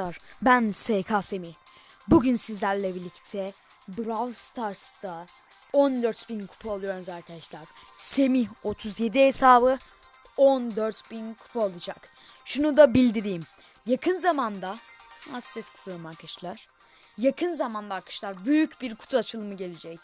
arkadaşlar. Ben SK Semih. Bugün sizlerle birlikte Brawl Stars'ta 14.000 kupa alıyoruz arkadaşlar. Semih 37 hesabı 14.000 kupa olacak. Şunu da bildireyim. Yakın zamanda az ses kısalım arkadaşlar. Yakın zamanda arkadaşlar büyük bir kutu açılımı gelecek.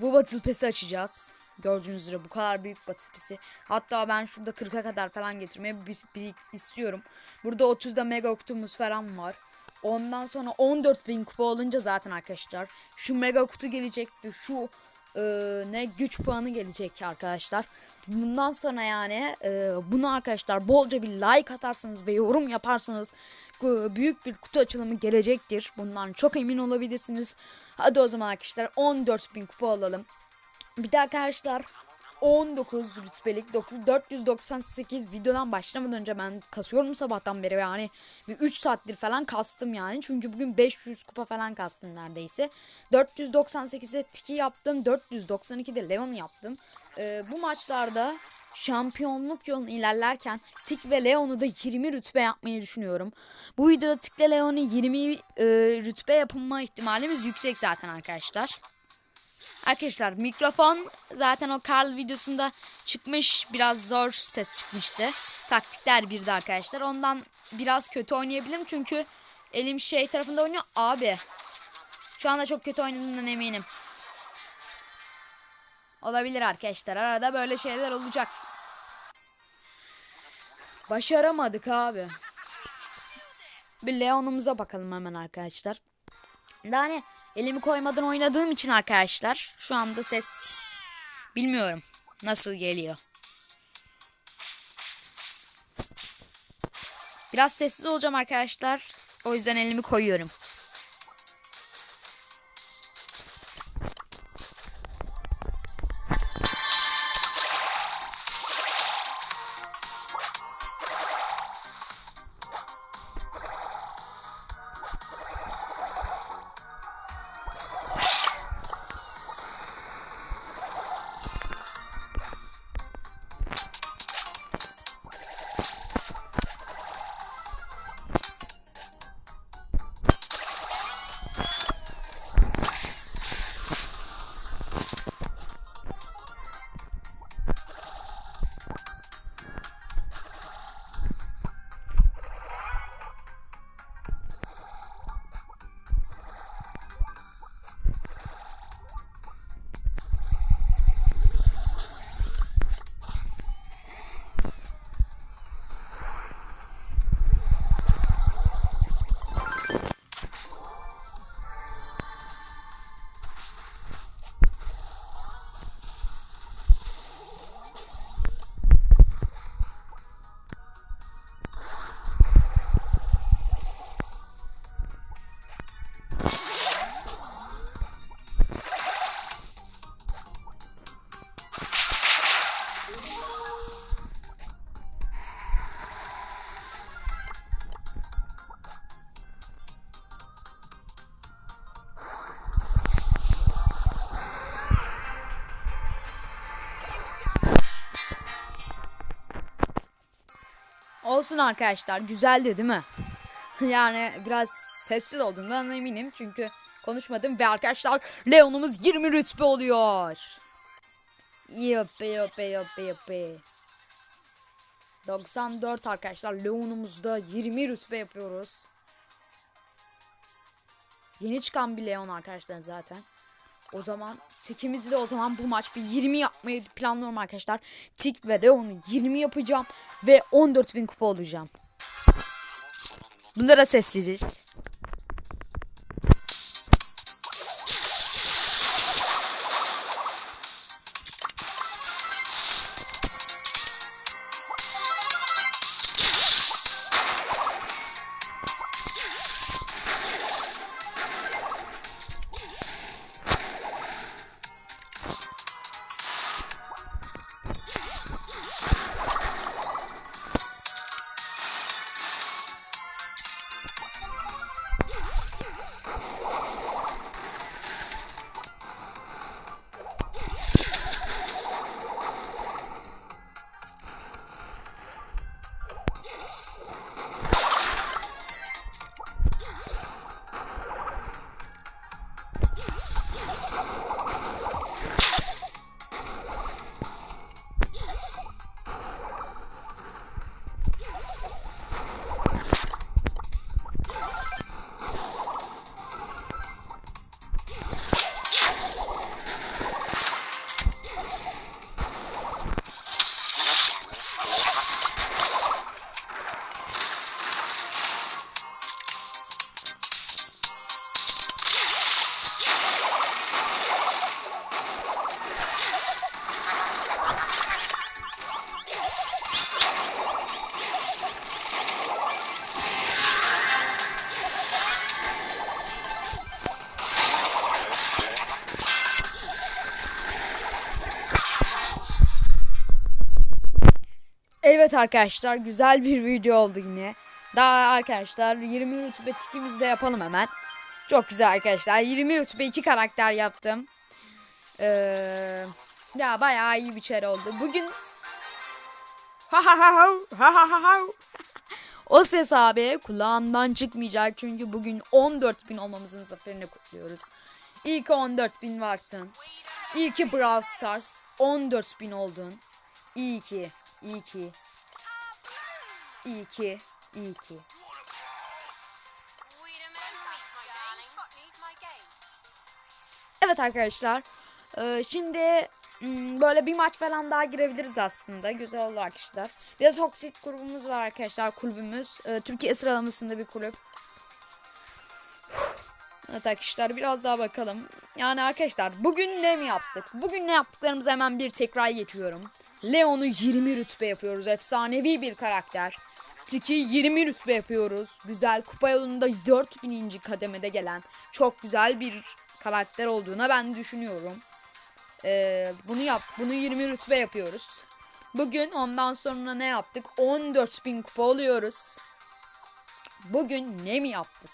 Bu Battle Pass'i açacağız. Gördüğünüz üzere bu kadar büyük Battle Pass'i. Hatta ben şurada 40'a kadar falan getirmeyi bir, bir istiyorum. Burada 30'da mega kutumuz falan var. Ondan sonra 14.000 kupa olunca zaten arkadaşlar şu mega kutu gelecek ve şu e, ne güç puanı gelecek arkadaşlar. Bundan sonra yani e, bunu arkadaşlar bolca bir like atarsanız ve yorum yaparsanız e, büyük bir kutu açılımı gelecektir. Bundan çok emin olabilirsiniz. Hadi o zaman arkadaşlar 14.000 kupa alalım. Bir de arkadaşlar 19 rütbelik 9 498 videodan başlamadan önce ben kasıyorum sabahtan beri yani bir 3 saattir falan kastım yani çünkü bugün 500 kupa falan kastım neredeyse 498'e tiki yaptım 492'de Leon yaptım ee, bu maçlarda şampiyonluk yolunu ilerlerken Tik ve Leon'u da 20 rütbe yapmayı düşünüyorum. Bu videoda Tik ile Leon'u 20 e, rütbe yapılma ihtimalimiz yüksek zaten arkadaşlar. Arkadaşlar mikrofon zaten o Karl videosunda çıkmış. Biraz zor ses çıkmıştı. Taktikler birdi arkadaşlar. Ondan biraz kötü oynayabilirim çünkü elim şey tarafında oynuyor. Abi şu anda çok kötü oynadığımdan eminim. Olabilir arkadaşlar. Arada böyle şeyler olacak. Başaramadık abi. Bir Leon'umuza bakalım hemen arkadaşlar. Yani elimi koymadan oynadığım için arkadaşlar şu anda ses bilmiyorum nasıl geliyor. Biraz sessiz olacağım arkadaşlar. O yüzden elimi koyuyorum. Olsun arkadaşlar güzeldi değil mi? yani biraz sessiz olduğumdan eminim çünkü konuşmadım ve arkadaşlar Leon'umuz 20 rütbe oluyor. Yuppi yuppi yuppi yuppi. 94 arkadaşlar Leon'umuzda 20 rütbe yapıyoruz. Yeni çıkan bir Leon arkadaşlar zaten. O zaman tikimizi de o zaman bu maç bir 20 yapmayı planlıyorum arkadaşlar. Tik ve Leon'u 20 yapacağım ve 14.000 kupa olacağım. Bunda da sessiziz. Evet arkadaşlar güzel bir video oldu yine. Daha arkadaşlar 20 YouTube tikimizi de yapalım hemen. Çok güzel arkadaşlar. 20 YouTube iki karakter yaptım. Ee, ya bayağı iyi bir şey oldu. Bugün ha ha ha ha ha ha o ses abi kulağımdan çıkmayacak çünkü bugün 14.000 olmamızın zaferini kutluyoruz. İyi ki 14.000 varsın. İyi ki Brawl Stars 14.000 oldun. İyi ki, iyi ki. İyi ki, iyi ki. Evet arkadaşlar. e, Şimdi hmm, böyle bir maç falan daha girebiliriz aslında. Güzel oldu arkadaşlar. Bir de Toxic grubumuz var arkadaşlar. Kulübümüz. E, Türkiye sıralamasında bir kulüp. Evet arkadaşlar biraz daha bakalım. Yani arkadaşlar bugün ne mi yaptık? Bugün ne yaptıklarımızı hemen bir tekrar geçiyorum. Leon'u 20 rütbe yapıyoruz. Efsanevi bir karakter. Tiki 20 rütbe yapıyoruz. Güzel kupa yolunda 4000. kademede gelen çok güzel bir karakter olduğuna ben düşünüyorum. Ee, bunu yap, bunu 20 rütbe yapıyoruz. Bugün ondan sonra ne yaptık? 14.000 kupa oluyoruz. Bugün ne mi yaptık?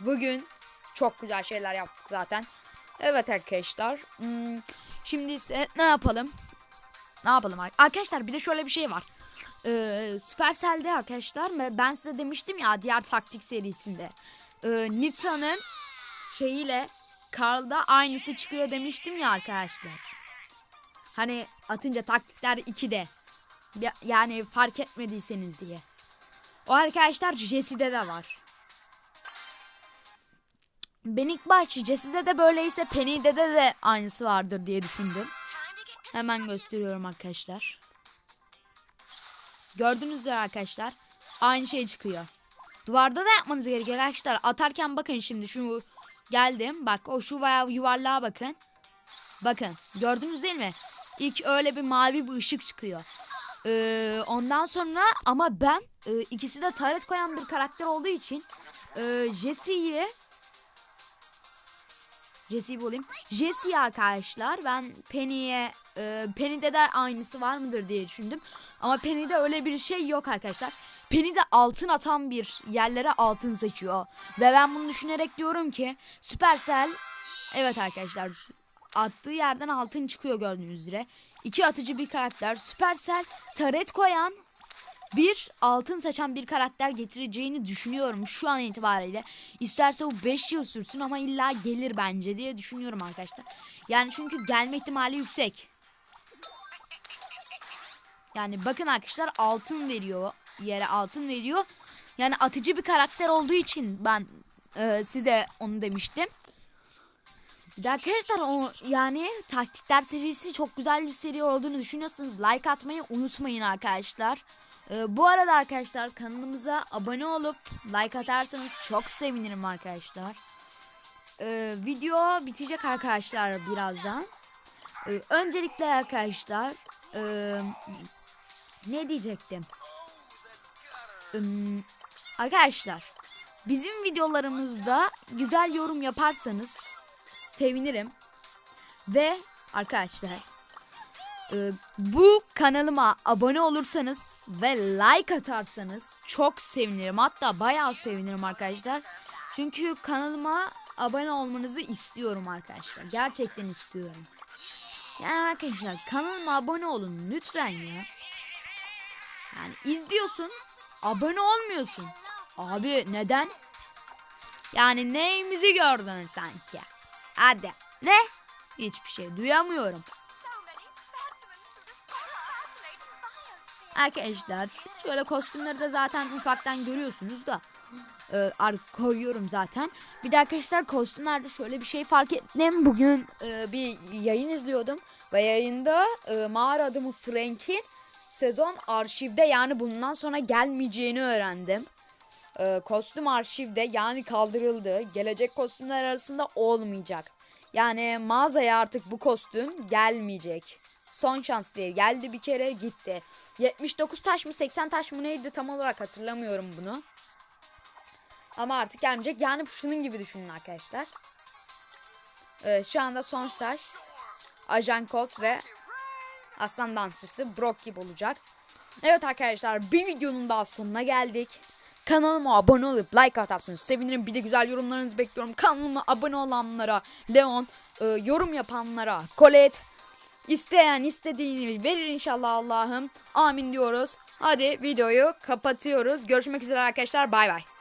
Bugün çok güzel şeyler yaptık zaten. Evet arkadaşlar. Hmm, şimdi ise ne yapalım? Ne yapalım ar- arkadaşlar? Bir de şöyle bir şey var. Ee, Supercell'de arkadaşlar ben size demiştim ya diğer taktik serisinde. Ee, Nita'nın şeyiyle Karl'da aynısı çıkıyor demiştim ya arkadaşlar. Hani atınca taktikler 2'de. Ya- Yani fark etmediyseniz diye. O arkadaşlar Jesse'de de var. Ben ilk Jesse'de de böyleyse Penny'de de de aynısı vardır diye düşündüm. Hemen gösteriyorum arkadaşlar. Gördüğünüz üzere arkadaşlar aynı şey çıkıyor. Duvarda da yapmanız gerekiyor arkadaşlar. Atarken bakın şimdi şu geldim. Bak o şu bayağı yuvarlığa bakın. Bakın gördünüz değil mi? İlk öyle bir mavi bir ışık çıkıyor. Ee, ondan sonra ama ben e, ikisi de taret koyan bir karakter olduğu için e, Jesse'yi Jesse'yi bulayım. Jesse arkadaşlar ben Penny'e e, Penny'de de aynısı var mıdır diye düşündüm. Ama Penny'de öyle bir şey yok arkadaşlar. Penny'de altın atan bir yerlere altın seçiyor. Ve ben bunu düşünerek diyorum ki Supercell evet arkadaşlar attığı yerden altın çıkıyor gördüğünüz üzere. İki atıcı bir karakter. Supercell taret koyan bir altın saçan bir karakter getireceğini düşünüyorum şu an itibariyle. İsterse bu 5 yıl sürsün ama illa gelir bence diye düşünüyorum arkadaşlar. Yani çünkü gelme ihtimali yüksek. Yani bakın arkadaşlar altın veriyor. Yere altın veriyor. Yani atıcı bir karakter olduğu için ben e, size onu demiştim. Bir de arkadaşlar o yani taktikler serisi çok güzel bir seri olduğunu düşünüyorsanız like atmayı unutmayın arkadaşlar. Ee, bu arada arkadaşlar kanalımıza abone olup like atarsanız çok sevinirim arkadaşlar. Ee, video bitecek arkadaşlar birazdan. Ee, öncelikle arkadaşlar e, ne diyecektim? Im, arkadaşlar bizim videolarımızda güzel yorum yaparsanız sevinirim. Ve arkadaşlar e, bu kanalıma abone olursanız ve like atarsanız çok sevinirim. Hatta bayağı sevinirim arkadaşlar. Çünkü kanalıma abone olmanızı istiyorum arkadaşlar. Gerçekten istiyorum. Yani arkadaşlar kanalıma abone olun lütfen ya. Yani izliyorsun abone olmuyorsun. Abi neden? Yani neyimizi gördün sanki? Hadi. Ne? Hiçbir şey duyamıyorum. Arkadaşlar şöyle kostümleri de zaten ufaktan görüyorsunuz da e, koyuyorum zaten. Bir de arkadaşlar kostümlerde şöyle bir şey fark ettim. Bugün e, bir yayın izliyordum ve yayında e, mağara adamı Frank'in sezon arşivde yani bundan sonra gelmeyeceğini öğrendim. E, kostüm arşivde yani kaldırıldı. Gelecek kostümler arasında olmayacak. Yani mağazaya artık bu kostüm gelmeyecek. Son şans diye geldi bir kere gitti. 79 taş mı 80 taş mı neydi tam olarak hatırlamıyorum bunu. Ama artık gelmeyecek. Yani şunun gibi düşünün arkadaşlar. Ee, şu anda son saç Ajan Colt ve Aslan dansçısı Brock gibi olacak. Evet arkadaşlar bir videonun daha sonuna geldik. Kanalıma abone olup like atarsanız sevinirim. Bir de güzel yorumlarınızı bekliyorum. Kanalıma abone olanlara Leon, e, yorum yapanlara Colette, isteyen istediğini verir inşallah Allah'ım. Amin diyoruz. Hadi videoyu kapatıyoruz. Görüşmek üzere arkadaşlar. Bay bay.